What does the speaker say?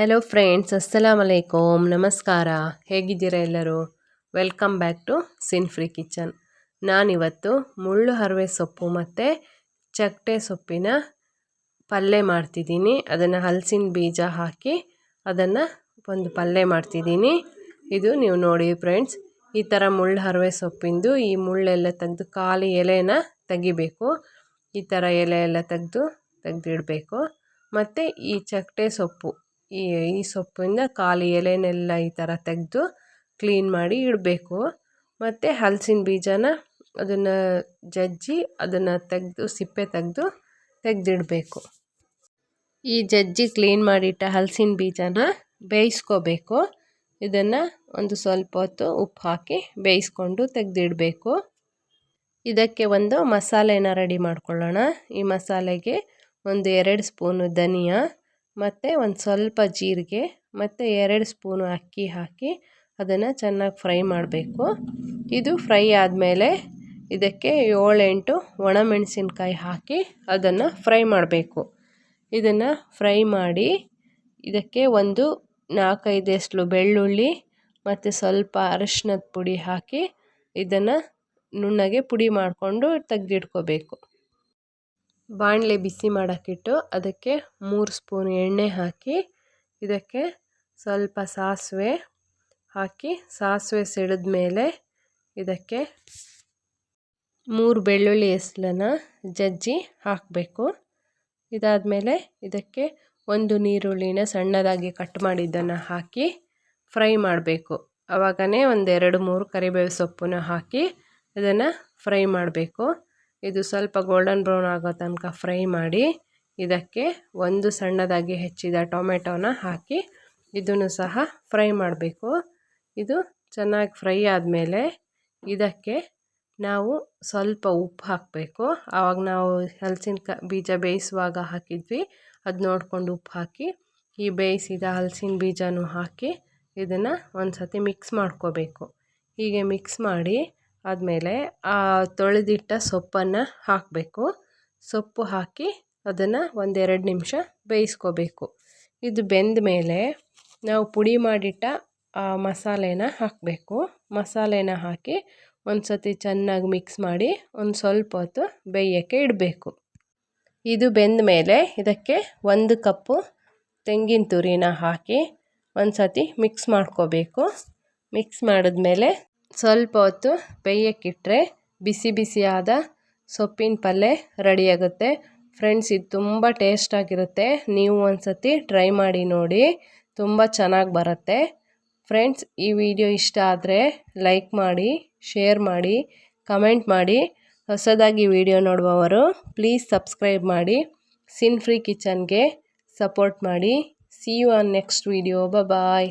Hello friends ಅಸ್ಸಲಾಮ್ ಅಲೈಕುಮ್ ನಮಸ್ಕಾರ ಹೇಗಿದ್ದೀರಾ ಎಲ್ಲರೂ? Welcome back to sin free kitchen ನಾನಿವತ್ತು ಮುಳ್ಳು ಹರವೆ ಸೊಪ್ಪು ಮತ್ತು ಚಕ್ಕೆ ಸೊಪ್ಪಿನ ಪಲ್ಯ ಮಾಡ್ತಿದ್ದೀನಿ. ಅದನ್ನು ಹಲಸಿನ ಬೀಜ ಹಾಕಿ ಅದನ್ನು ಒಂದು ಪಲ್ಯ ಮಾಡ್ತಿದ್ದೀನಿ. ಇದು ನೀವು ನೋಡಿ ಫ್ರೆಂಡ್ಸ್ ಈ ಥರ ಮುಳ್ಳು ಹರವೆ ಸೊಪ್ಪಿಂದು ಈ ಮುಳ್ಳೆಲ್ಲ ತೆಗೆದು ಖಾಲಿ ಎಲೆನ ತೆಗಿಬೇಕು. ಈ ಥರ ಎಲೆ ಎಲ್ಲ ತೆಗೆದು ತೆಗೆದಿಡಬೇಕು. ಮತ್ತು ಈ ಚಕ್ಕೆ ಸೊಪ್ಪು ಈ ಈ ಸೊಪ್ಪಿಂದ ಖಾಲಿ ಎಲೆನೆಲ್ಲ ಈ ಥರ ತೆಗೆದು ಕ್ಲೀನ್ ಮಾಡಿ ಇಡಬೇಕು. ಮತ್ತು ಹಲಸಿನ ಬೀಜನ ಅದನ್ನು ಜಜ್ಜಿ ಅದನ್ನು ತೆಗೆದು, ಸಿಪ್ಪೆ ತೆಗೆದು ತೆಗೆದಿಡಬೇಕು. ಈ ಜಜ್ಜಿ ಕ್ಲೀನ್ ಮಾಡಿಟ್ಟ ಹಲಸಿನ ಬೀಜನ ಬೇಯಿಸ್ಕೋಬೇಕು. ಇದನ್ನು ಒಂದು ಸ್ವಲ್ಪ ಹೊತ್ತು ಉಪ್ಪು ಹಾಕಿ ಬೇಯಿಸ್ಕೊಂಡು ತೆಗೆದಿಡಬೇಕು. ಇದಕ್ಕೆ ಒಂದು ಮಸಾಲೆನ ರೆಡಿ ಮಾಡ್ಕೊಳ್ಳೋಣ. ಈ ಮಸಾಲೆಗೆ ಒಂದು ಎರಡು ಸ್ಪೂನು ಧನಿಯಾ ಮತ್ತು ಒಂದು ಸ್ವಲ್ಪ ಜೀರಿಗೆ, ಮತ್ತು ಎರಡು ಸ್ಪೂನು ಅಕ್ಕಿ ಹಾಕಿ ಅದನ್ನು ಚೆನ್ನಾಗಿ ಫ್ರೈ ಮಾಡಬೇಕು. ಇದು ಫ್ರೈ ಆದಮೇಲೆ ಇದಕ್ಕೆ ಏಳೆಂಟು ಒಣಮೆಣಸಿನ್ಕಾಯಿ ಹಾಕಿ ಅದನ್ನು ಫ್ರೈ ಮಾಡಬೇಕು. ಇದನ್ನು ಫ್ರೈ ಮಾಡಿ ಇದಕ್ಕೆ ಒಂದು ನಾಲ್ಕೈದು ಬೆಳ್ಳುಳ್ಳಿ ಮತ್ತು ಸ್ವಲ್ಪ ಅರಶಿನದ ಪುಡಿ ಹಾಕಿ ಇದನ್ನು ನುಣ್ಣಗೆ ಪುಡಿ ಮಾಡಿಕೊಂಡು ತೆಗೆದಿಟ್ಕೋಬೇಕು. ಬಾಣಲೆ ಬಿಸಿ ಮಾಡೋಕ್ಕಿಟ್ಟು ಅದಕ್ಕೆ ಮೂರು ಸ್ಪೂನ್ ಎಣ್ಣೆ ಹಾಕಿ, ಇದಕ್ಕೆ ಸ್ವಲ್ಪ ಸಾಸಿವೆ ಹಾಕಿ, ಸಾಸಿವೆ ಸಿಡಿದ ಮೇಲೆ ಇದಕ್ಕೆ ಮೂರು ಬೆಳ್ಳುಳ್ಳಿ ಎಸ್ಲನ್ನ ಜಜ್ಜಿ ಹಾಕಬೇಕು. ಇದಾದಮೇಲೆ ಇದಕ್ಕೆ ಒಂದು ನೀರುಳ್ಳಿನ ಸಣ್ಣದಾಗಿ ಕಟ್ ಮಾಡಿದ್ದನ್ನು ಹಾಕಿ ಫ್ರೈ ಮಾಡಬೇಕು. ಆವಾಗನೇ ಒಂದೆರಡು ಮೂರು ಕರಿಬೇವು ಸೊಪ್ಪನ್ನು ಹಾಕಿ ಇದನ್ನು ಫ್ರೈ ಮಾಡಬೇಕು. ಇದು ಸ್ವಲ್ಪ ಗೋಲ್ಡನ್ ಬ್ರೌನ್ ಆಗೋ ತನಕ ಫ್ರೈ ಮಾಡಿ ಇದಕ್ಕೆ ಒಂದು ಸಣ್ಣದಾಗಿ ಹೆಚ್ಚಿದ ಟೊಮೆಟೊನ ಹಾಕಿ ಇದನ್ನು ಸಹ ಫ್ರೈ ಮಾಡಬೇಕು. ಇದು ಚೆನ್ನಾಗಿ ಫ್ರೈ ಆದಮೇಲೆ ಇದಕ್ಕೆ ನಾವು ಸ್ವಲ್ಪ ಉಪ್ಪು ಹಾಕಬೇಕು. ಆವಾಗ ನಾವು ಹಲಸಿನ ಬೀಜ ಬೇಯಿಸುವಾಗ ಹಾಕಿದ್ವಿ. ಅದು ನೋಡಿಕೊಂಡು ಉಪ್ಪು ಹಾಕಿ, ಈ ಬೇಯಿಸಿದ ಹಲಸಿನ ಬೀಜನೂ ಹಾಕಿ ಇದನ್ನು ಒಂದು ಸತಿ ಮಿಕ್ಸ್ ಮಾಡ್ಕೋಬೇಕು. ಹೀಗೆ ಮಿಕ್ಸ್ ಮಾಡಿ ಆದಮೇಲೆ ಆ ತೊಳೆದಿಟ್ಟ ಸೊಪ್ಪನ್ನು ಹಾಕಬೇಕು. ಸೊಪ್ಪು ಹಾಕಿ ಅದನ್ನು ಒಂದೆರಡು ನಿಮಿಷ ಬೇಯಿಸ್ಕೋಬೇಕು. ಇದು ಬೆಂದ ಮೇಲೆ ನಾವು ಪುಡಿ ಮಾಡಿಟ್ಟ ಆ ಮಸಾಲೆನ ಹಾಕಬೇಕು. ಮಸಾಲೆನ ಹಾಕಿ ಒಂದು ಸತಿ ಚೆನ್ನಾಗಿ ಮಿಕ್ಸ್ ಮಾಡಿ ಒಂದು ಸ್ವಲ್ಪ ಹೊತ್ತು ಬೇಯೋಕ್ಕೆ ಇಡಬೇಕು. ಇದು ಬೆಂದ ಮೇಲೆ ಇದಕ್ಕೆ ಒಂದು ಕಪ್ಪು ತೆಂಗಿನ ತುರಿನ ಹಾಕಿ ಒಂದು ಸತಿ ಮಿಕ್ಸ್ ಮಾಡ್ಕೋಬೇಕು. ಮಿಕ್ಸ್ ಮಾಡಿದ್ಮೇಲೆ ಸ್ವಲ್ಪ ಹೊತ್ತು ಬೇಯೋಕ್ಕಿಟ್ರೆ ಬಿಸಿ ಬಿಸಿಯಾದ ಸೊಪ್ಪಿನ ಪಲ್ಯ ರೆಡಿಯಾಗುತ್ತೆ. ಫ್ರೆಂಡ್ಸ್ ಇದು ತುಂಬ ಟೇಸ್ಟಾಗಿರುತ್ತೆ ನೀವು ಒಂದು ಸತಿ ಟ್ರೈ ಮಾಡಿ ನೋಡಿ. ತುಂಬ ಚೆನ್ನಾಗಿ ಬರುತ್ತೆ. ಫ್ರೆಂಡ್ಸ್ ಈ ವಿಡಿಯೋ ಇಷ್ಟ ಆದರೆ ಲೈಕ್ ಮಾಡಿ ಶೇರ್ ಮಾಡಿ ಕಮೆಂಟ್ ಮಾಡಿ. ಹೊಸದಾಗಿ ವಿಡಿಯೋ ನೋಡುವವರು ಪ್ಲೀಸ್ ಸಬ್ಸ್ಕ್ರೈಬ್ ಮಾಡಿ. ಸಿನ್ ಫ್ರೀ ಕಿಚನ್ಗೆ ಸಪೋರ್ಟ್ ಮಾಡಿ. See you on next video bye